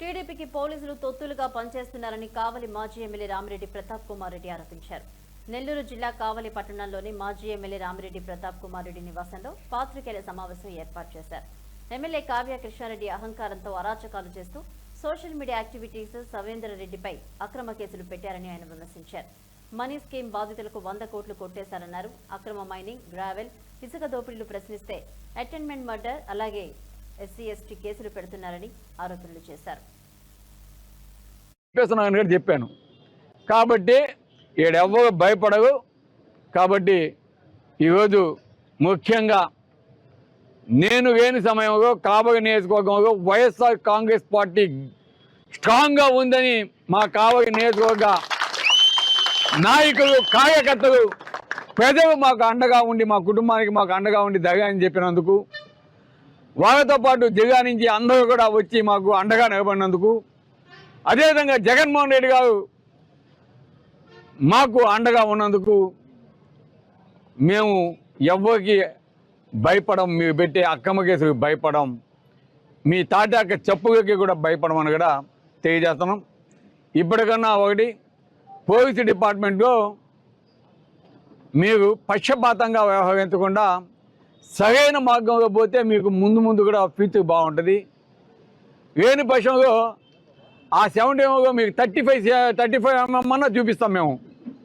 టీడీపీకి పోలీసులు తొత్తులుగా పనిచేస్తున్నారని కావలి మాజీ ఎమ్మెల్యే రామిరెడ్డి ప్రతాప్ కుమార్ రెడ్డి ఆరోపించారు. నెల్లూరు జిల్లా కావలి పట్టణంలోని మాజీ ఎమ్మెల్యే రామిరెడ్డి ప్రతాప్ కుమార్ రెడ్డి నివాసంలో పాత్రికేయుల సమావేశం ఏర్పాటు చేశారు. ఎమ్మెల్యే కావ్య కృష్ణారెడ్డి అహంకారంతో అరాచకాలు చేస్తూ సోషల్ మీడియా యాక్టివిటీస్ సవేందర్ రెడ్డిపై అక్రమ కేసులు పెట్టారని ఆయన విమర్శించారు. మనీ స్కీమ్ బాధితులకు వంద కోట్లు కొట్టేశారన్నారు. అక్రమ మైనింగ్ గ్రావెల్ ఇసుక దోపిడీలు ప్రశ్నిస్తే అటెండ్మెంట్ మర్డర్ అలాగే ఎస్సీ ఎస్టీ కేసులు పెడుతున్నారని ఆరోపణలు చేశారు. చెప్పాను. కాబట్టి ఈడెవ్వరు భయపడవు కాబట్టి ఈరోజు ముఖ్యంగా నేను లేని సమయంలో కాబడి నియోజకవర్గంలో వైఎస్ఆర్ కాంగ్రెస్ పార్టీ స్ట్రాంగ్గా ఉందని మా కాబడి నియోజకవర్గ నాయకులు కార్యకర్తలు ప్రజలు మాకు అండగా ఉండి మా కుటుంబానికి మాకు అండగా ఉండి ధైర్యాన్ని చెప్పినందుకు వాళ్ళతో పాటు జిల్లా నుంచి అందరూ కూడా వచ్చి మాకు అండగా నిలబడినందుకు అదేవిధంగా జగన్మోహన్ రెడ్డి గారు మాకు అండగా ఉన్నందుకు మేము ఎవ్వరికి భయపడం మీరు పెట్టే అక్కమ్మ కేసులకు భయపడం మీ తాటాక చెప్పులకి కూడా భయపడమని కూడా తెలియజేస్తున్నాం. ఇప్పటికన్నా ఒకటి పోలీసు డిపార్ట్మెంట్లో మీరు పక్షపాతంగా వ్యవహరించకుండా సరైన మార్గంలో పోతే మీకు ముందు ముందు కూడా ఫ్యూచర్ బాగుంటుంది. లేని పక్షంలో ఆ సెవెంటీ ఎంలో మీకు thirty five thirty five MM అన్నా చూపిస్తాం మేము.